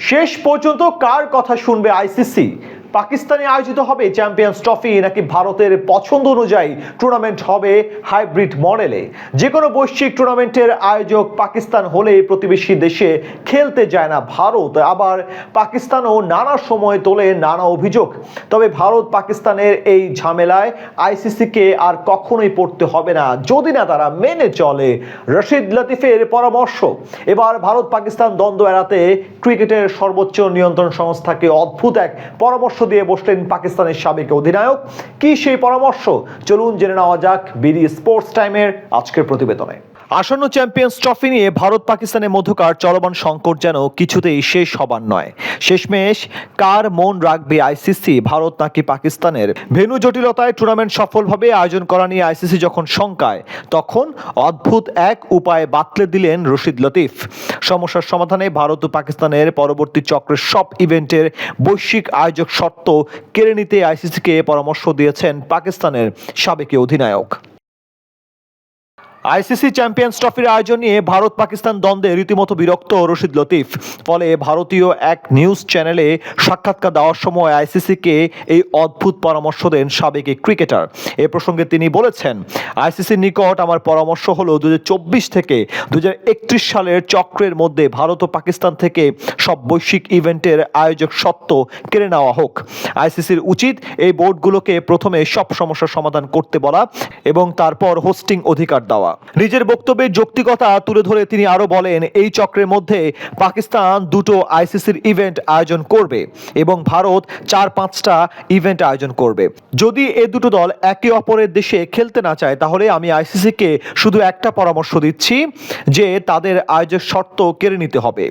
শেষ পর্যন্ত কার কথা শুনবে আইসিসি? পাকিস্তানে আয়োজিত হবে চ্যাম্পিয়ন্স ট্রফি নাকি ভারতের পছন্দ অনুযায়ী টুর্নামেন্ট হবে হাইব্রিড মডেলে যে কোনো বৈশ্বিক টুর্নামেন্টের আয়োজক পাকিস্তান হলে প্রতিবেশী দেশে খেলতে যায় না ভারত। আবার পাকিস্তানও নানা সময় তোলে নানা অভিযোগ। তবে ভারত পাকিস্তানের এই ঝামেলায় আইসিসিকে আর কখনোই পড়তে হবে না। যদি না তারা মেনে চলে, রশিদ লতিফের পরামর্শ। এবার ভারত পাকিস্তান দ্বন্দ্ব এড়াতে ক্রিকেটের সর্বোচ্চ নিয়ন্ত্রণ সংস্থাকে অদ্ভুত এক পরামর্শ দিয়ে বসলেন পাকিস্তানের সাবেক অধিনায়ক। কি সেই পরামর্শ? চলুন জেনে নেওয়া যাক বিডি স্পোর্টস টাইমের আজকের প্রতিবেদনে। আসন্ন চ্যাম্পিয়ন্স ট্রফি নিয়ে ভারত পাকিস্তানের মধ্যকার চলমান সংকট যেন কিছুতেই শেষ হবার নয়। শেষমেশ কার মন রাখবে আইসিসি? ভারত নাকি পাকিস্তানের? ভেনু জটিলতায় টুর্নামেন্ট সফলভাবে আয়োজন করা নিয়ে আইসিসি যখন শঙ্কায়, তখন অদ্ভুত এক উপায় বাতলে দিলেন রশিদ লতিফ। সমস্যার সমাধানে ভারত ও পাকিস্তানের পরবর্তী চক্রের সব ইভেন্টের বৈশ্বিক আয়োজক শর্ত কেড়ে নিতে আইসিসিকে পরামর্শ দিয়েছেন পাকিস্তানের সাবেক অধিনায়ক। আইসিসি চ্যাম্পিয়ন্স ট্রফির আয়োজন নিয়ে ভারত পাকিস্তান দ্বন্দ্বে রীতিমতো বিরক্ত রশিদ লতিফ। ফলে ভারতীয় এক নিউজ চ্যানেলে সাক্ষাৎকার দেওয়ার সময় আইসিসিকে এই অদ্ভুত পরামর্শ দেন সাবেক ক্রিকেটার। এ প্রসঙ্গে তিনি বলেছেন, আইসিসির নিকট আমার পরামর্শ হলো দু হাজার চব্বিশ থেকে দু হাজার একত্রিশ সালের চক্রের মধ্যে ভারত ও পাকিস্তান থেকে সব বৈশ্বিক ইভেন্টের আয়োজক সত্ত্ব কেড়ে নেওয়া হোক। আইসিসির উচিত এই বোর্ডগুলোকে প্রথমে সব সমস্যার সমাধান করতে বলা এবং তারপর হোস্টিং অধিকার দেওয়া। নিজের বক্তব্যে যৌক্তিকতা তুলে ধরে তিনি আরও বলেন, এই চক্রের মধ্যে পাকিস্তান দুটো আইসিসির ইভেন্ট আয়োজন করবে এবং ভারত চার পাঁচটা ইভেন্ট আয়োজন করবে। যদি এ দুটো দল একে অপরের দেশে খেলতে না চায়, তাহলে আমি আইসিসিকে শুধু একটা পরামর্শ দিচ্ছি যে তাদের আয়োজক শর্ত কেড়ে নিতে হবে।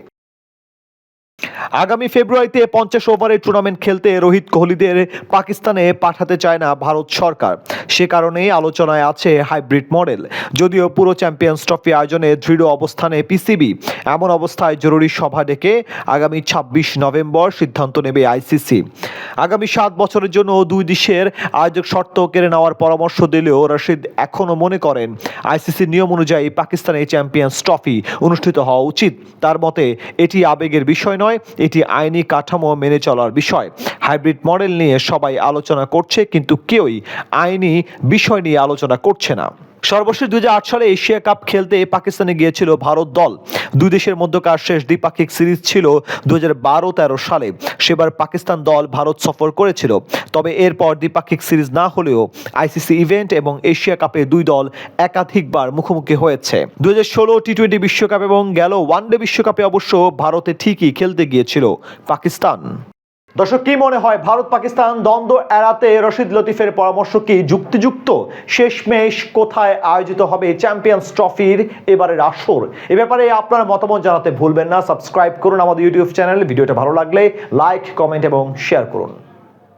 আগামী ফেব্রুয়ারিতে পঞ্চাশ ওভারের টুর্নামেন্ট খেলতে রোহিত কোহলিদের পাকিস্তানে পাঠাতে চায় না ভারত সরকার। সে কারণেই আলোচনায় আছে হাইব্রিড মডেল। যদিও পুরো চ্যাম্পিয়ন্স ট্রফি আয়োজনে দৃঢ় অবস্থানে পিসিবি। এমন অবস্থায় জরুরি সভা ডেকে আগামী ছাব্বিশ নভেম্বর সিদ্ধান্ত নেবে আইসিসি। আগামী সাত বছরের জন্য দুই দেশের আয়োজক শর্ত কেড়ে নেওয়ার পরামর্শ দিলেও রশিদ এখনও মনে করেন, আইসিসির নিয়ম অনুযায়ী পাকিস্তানে চ্যাম্পিয়ন্স ট্রফি অনুষ্ঠিত হওয়া উচিত। তার মতে, এটি আবেগের বিষয় নয় এটি আইনি কাঠামো মেনে চলার বিষয়। হাইব্রিড মডেল নিয়ে সবাই আলোচনা করছে, কিন্তু কেউই আইনি বিষয় নিয়ে আলোচনা করছে না। সর্বশেষ দুই হাজার আট সালে এশিয়া কাপ খেলতে পাকিস্তানে গিয়েছিল ভারত দল। দুই দেশের মধ্যকার শেষ দ্বিপাক্ষিক সিরিজ ছিল দু হাজার বারো তেরো সালে। সেবার পাকিস্তান দল ভারত সফর করেছিল। তবে এরপর দ্বিপাক্ষিক সিরিজ না হলেও আইসিসি ইভেন্ট এবং এশিয়া কাপে দুই দল একাধিকবার মুখোমুখি হয়েছে। দু হাজার ষোলো টি টোয়েন্টি বিশ্বকাপ এবং গেল ওয়ানডে বিশ্বকাপে অবশ্য ভারতে ঠিকই খেলতে গিয়েছিল পাকিস্তান। দর্শক, কি মনে হয়, ভারত পাকিস্তান দ্বন্দ্ব এড়াতে রশিদ লতিফের পরামর্শ কি যুক্তিযুক্ত? শেষমেশ কোথায় আয়োজিত হবে চ্যাম্পিয়ন্স ট্রফির এবারের আসর? এ ব্যাপারে আপনার মতামত জানাতে ভুলবেন না। সাবস্ক্রাইব করুন আমাদের ইউটিউব চ্যানেল। ভিডিওটা ভালো লাগলে লাইক, কমেন্ট এবং শেয়ার করুন।